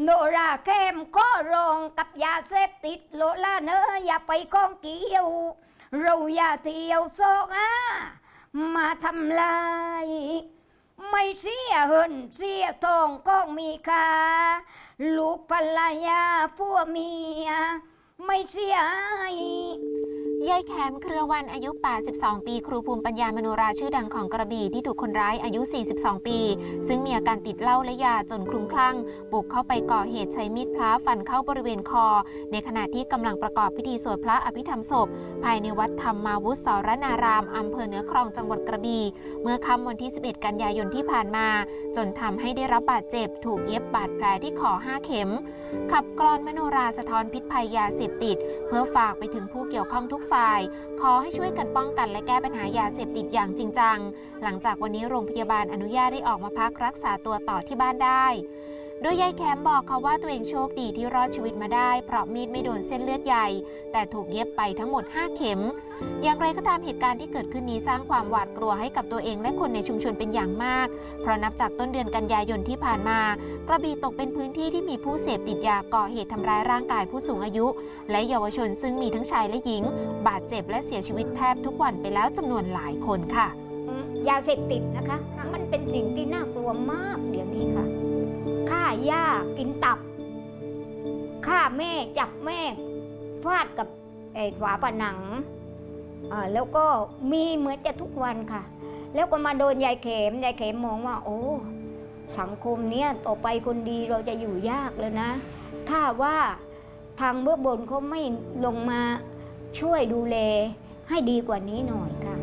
โนราเข้มข้อรองกับยาเสพติดโลล่าเนออย่าไปก้องเกี่ยว เราอย่าเที่ยวโซกอามาทำลาย ไม่เสียเหินเสียทองก็มีค่าลูกภรรยาผัวเมีย ไม่เสีย ยายแคมเครือวันอายุ 82 ปี ครูภูมิปัญญามโนราชื่อดังของกระบี่ที่ถูกคนร้ายอายุ 42 ปี ซึ่งมีอาการติดเหล้าและยาจนคลุ้มคลั่ง บุกเข้าไปก่อเหตุใช้มีดพระฟันเข้าบริเวณคอ ในขณะที่กำลังประกอบพิธีสวดพระอภิธรรมศพ ภายในวัดธรรมมาวุฒสรนารามอำเภอเหนือคลองจังหวัดกระบี่เมื่อค่ำวันที่ 11 กันยายนที่ผ่านมา จนทำให้ได้รับบาดเจ็บ ถูกเย็บบาดแผลที่คอ5 เข็ม ขับกลอนมโนราสะท้อนพิษภัยยาเสพติด เพื่อฝากไปถึงผู้เกี่ยวข้องทุกฝ่าย ขอให้ช่วยกันป้องกันและแก้ปัญหายาเสพติดอย่างจริงจัง หลังจากวันนี้โรงพยาบาลอนุญาตได้ออกมาพักรักษาตัวต่อที่บ้านได้ โดยยายแคมบอกเขาว่าตัวเองโชคดีที่รอดชีวิตมาได้ เพราะมีดไม่โดนเส้นเลือดใหญ่ แต่ถูกเย็บไปทั้งหมด 5 เข็ม อย่างไรก็ตามเหตุการณ์ที่เกิดขึ้นนี้สร้างความหวาดกลัวให้กับตัวเองและคนในชุมชนเป็นอย่างมาก เพราะนับจากต้นเดือนกันยายนที่ผ่านมา กระบี่ตกเป็นพื้นที่ที่มีผู้เสพติดยาก่อเหตุทำร้ายร่างกายผู้สูงอายุ และเยาวชนซึ่งมีทั้งชายและหญิง บาดเจ็บและเสียชีวิตแทบทุกวันไปแล้วจำนวนหลายคนค่ะ ยาเสพติดนะคะ มันเป็นสิ่งที่น่ากลัวมากเดี๋ยวนี้ค่ะ ฆ่าย่ากินตับฆ่าแม่จับแม่ฟาดกับไอ้ฝาผนังแล้วก็มีเหมือนจะทุกวันค่ะ แล้วก็มาโดนยายเข็มยายเข็มมองว่า โอ้สังคมเนี้ยต่อไปคนดีเราจะอยู่ยากเลยนะ ถ้าว่าทางเบื้องบนเขาไม่ลงมาช่วยดูแลให้ดีกว่านี้หน่อยค่ะ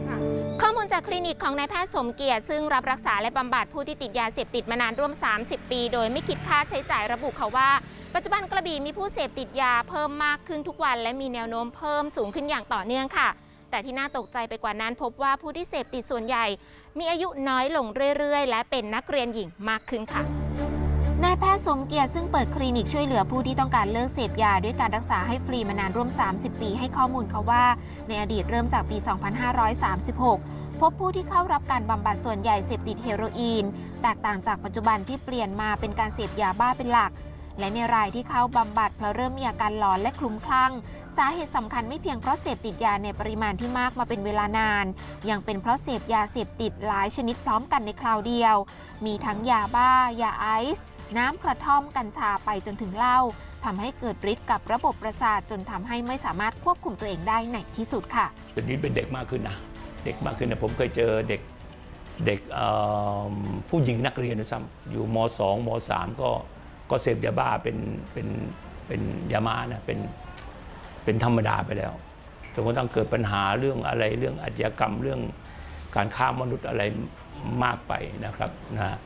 ข้อมูลจากคลินิกของนายแพทย์สมเกียรติ ซึ่งรับรักษาและบำบัดผู้ที่ติดยาเสพติดมานานร่วม 30 ปี โดยไม่คิดค่าใช้จ่ายระบุเขาว่า ปัจจุบันกระบี่มีผู้เสพติดยาเพิ่มมากขึ้นทุกวัน และมีแนวโน้มเพิ่มสูงขึ้นอย่างต่อเนื่องค่ะ แต่ที่น่าตกใจไปกว่านั้นพบว่าผู้ที่เสพติดส่วนใหญ่ มีอายุน้อยลงเรื่อยๆ และเป็นนักเรียนหญิงมากขึ้นค่ะ นายแพทย์สมเกียรติซึ่งเปิดคลินิกช่วยเหลือผู้ที่ต้องการเลิกเสพยาด้วยการรักษาให้ฟรีมานานร่วม 30 ปีให้ข้อมูลเขาว่า ในอดีตเริ่มจากปี 2536 พบผู้ที่เข้ารับการบำบัดส่วนใหญ่เสพติดเฮโรอีน แตกต่างจากปัจจุบันที่เปลี่ยนมาเป็นการเสพยาบ้าเป็นหลัก และในรายที่เข้าบำบัดเพราะเริ่มมีอาการหลอนและคลุ้มคลั่ง สาเหตุสำคัญไม่เพียงเพราะเสพติดยาในปริมาณที่มากมาเป็นเวลานาน ยังเป็นเพราะเสพยาเสพติดหลายชนิดพร้อมกันในคราวเดียว มีทั้งยาบ้า ยาไอซ์ น้ำกระท่อมกัญชาไปจนถึงเหล้าทำให้เกิดฤทธิ์กับระบบประสาทจนทำให้ไม่สามารถควบคุมตัวเองได้ในที่สุดค่ะเดี๋ยวนี้เป็นเด็กมากขึ้นนะเด็กมากขึ้นนะผมเคยเจอเด็กเด็กผู้หญิงนักเรียนด้วยซ้ำอยู่ม 2 ม 3 ก็ก็เสพยาบ้าเป็นเป็นเป็นยามานะเป็นเป็นธรรมดาไปแล้วจนกระทั่งเกิดปัญหาเรื่องอะไรเรื่องอาชญากรรมเรื่องการฆ่ามนุษย์อะไรมากไปนะครับนะ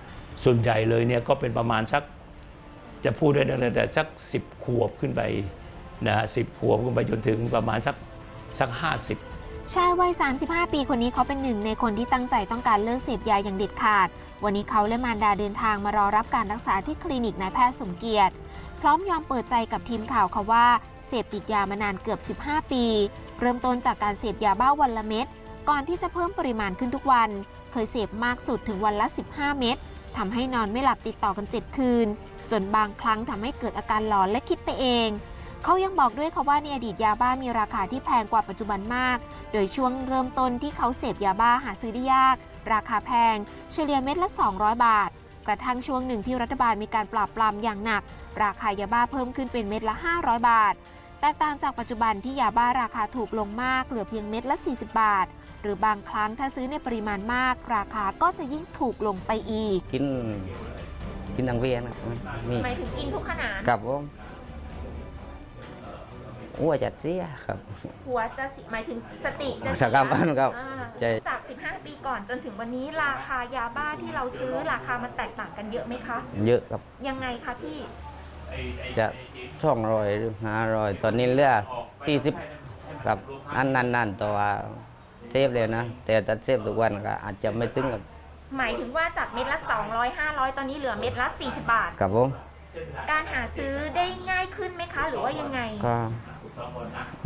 ส่วนใหญ่เลยเนี่ยก็เป็นประมาณสักจะพูดได้แต่สักสิบขวบขึ้นไปนะสิบขวบขึ้นไปจนถึงประมาณสักสักห้าสิบชายวัย 35 ปีคนนี้เขาเป็นหนึ่งในคนที่ตั้งใจต้องการเลิกเสพยาอย่างเด็ดขาด วันนี้เขาและมารดาเดินทางมารอรับการรักษาที่คลินิกนายแพทย์สมเกียรติ พร้อมยอมเปิดใจกับทีมข่าวค่ะว่าเสพติดยามานานเกือบ 15 ปี เริ่มต้นจากการเสพยาบ้าวันละเม็ดก่อนที่จะเพิ่มปริมาณขึ้นทุกวัน เคยเสพมากสุดถึงวันละ 15 เม็ด ทำให้นอนไม่หลับติดต่อกัน7คืน จนบางครั้งทำให้เกิดอาการหลอนและคิดไปเอง เขายังบอกด้วยค่ะว่าในอดีตยาบ้ามีราคาที่แพงกว่าปัจจุบันมาก โดยช่วงเริ่มต้นที่เขาเสพยาบ้าหาซื้อได้ยาก ราคาแพง เฉลี่ยเม็ดละ 200 บาท กระทั่งช่วงหนึ่งที่รัฐบาลมีการปราบปรามอย่างหนัก ราคายาบ้าเพิ่มขึ้นเป็นเม็ดละ 500 บาท แตกต่างจากปัจจุบันที่ยาบ้าราคาถูกลงมากเหลือเพียงเม็ดละ 40 บาท หรือบางครั้งถ้าซื้อในปริมาณมาก ราคาก็จะยิ่งถูกลงไปอีก กิน กินทั้งเวียนครับมีหมายถึงกินทุกขนาดกับผมอ้วจัดเสียครับ หัวจะหมายถึงสติจะครับครับครับใจจาก 15 ปีก่อนจนถึงวันนี้ราคายาบ้าที่เราซื้อราคามันแตกต่างกันเยอะไหมคะ เยอะครับ ยังไงคะพี่ จะช่องรอยหรือห้ารอย ตอนนี้เหลือสี่สิบครับนั่นนั่นนั่นตัวเซฟเลยนะ แต่ถ้าเซฟทุกวันก็อาจจะไม่ซึ้งกับ หมายถึงว่าจากเม็ดละ 200 500 ตอนนี้เหลือเม็ดละ 40 บาท กับผมการหาซื้อได้ง่ายขึ้นไหมคะ หรือว่ายังไง ก็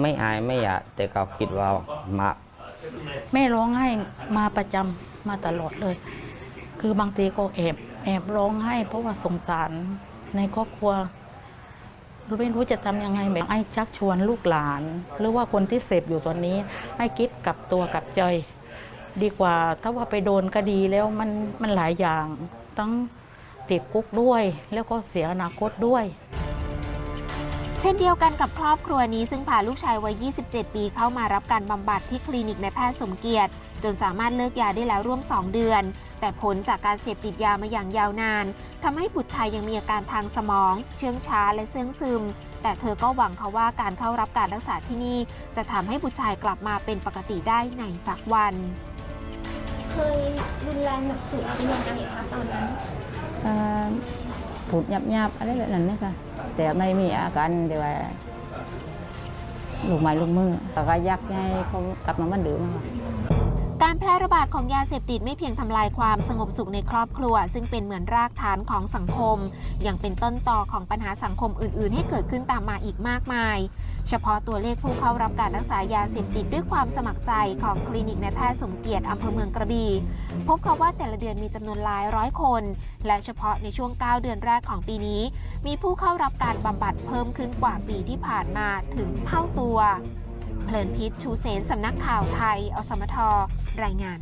ไม่อายไม่อยากแต่ก็คิดว่ามาแม่ร้องไห้มาประจำมาตลอดเลย คือบางทีก็แอบแอบร้องไห้เพราะว่าสงสาร ในครอบครัวไม่รู้จะทำยังไงแบบไอ้ชักชวนลูกหลาน หรือว่าคนที่เสพอยู่ตอนนี้ ให้คิดกลับตัวกลับใจ ดีกว่าถ้าว่าไปโดนคดีแล้วมันมันหลายอย่าง ทั้งติดคุกด้วย แล้วก็เสียอนาคตด้วย เช่นเดียวกันกับครอบครัวนี้ซึ่งพาลูกชายวัย 27 ปีเข้ามารับการบำบัดที่คลินิกในแพทย์สมเกียรติ จนสามารถเลิกยาได้แล้วร่วม 2 เดือน แต่ผลจากการเสพติดยามาอย่างยาวนานทำให้บุตรชายยังมีอาการทางสมอง เชื่องช้าและเสื่องซึม แต่เธอก็หวังค่ะว่าการเข้ารับการรักษาที่นี่ จะทำให้บุตรชายกลับมาเป็นปกติได้ในสักวัน เคยรุนแรงหนักสุดเป็นยังไงคะตอนนั้นอ่าผุดหยับยับๆอะไรแบบนั้นนะคะแต่ไม่มีอาการแต่ว่าลูกไม้ลูกมือแต่ก็อยากให้เขากลับมาเหมือนเดิมอะค่ะ การแพร่ระบาดของยาเสพติดไม่เพียงทำลายความสงบสุขในครอบครัว ซึ่งเป็นเหมือนรากฐานของสังคม ยังเป็นต้นต่อของปัญหาสังคมอื่น ๆ ให้เกิดขึ้นตามมาอีกมากมาย เฉพาะตัวเลขผู้เข้ารับการรักษายาเสพติดด้วยความสมัครใจของคลินิกในแพทย์สมเกียรติอำเภอเมืองกระบี่พบเขาว่าแต่ละเดือนมีจำนวนหลายร้อยคน และเฉพาะในช่วง 9 เดือนแรกของปีนี้ มีผู้เข้ารับการบำบัดเพิ่มขึ้นกว่าปีที่ผ่านมาถึงเท่าตัว เพลินพิษชูเสนสำนักข่าวไทย อสมทรายงาน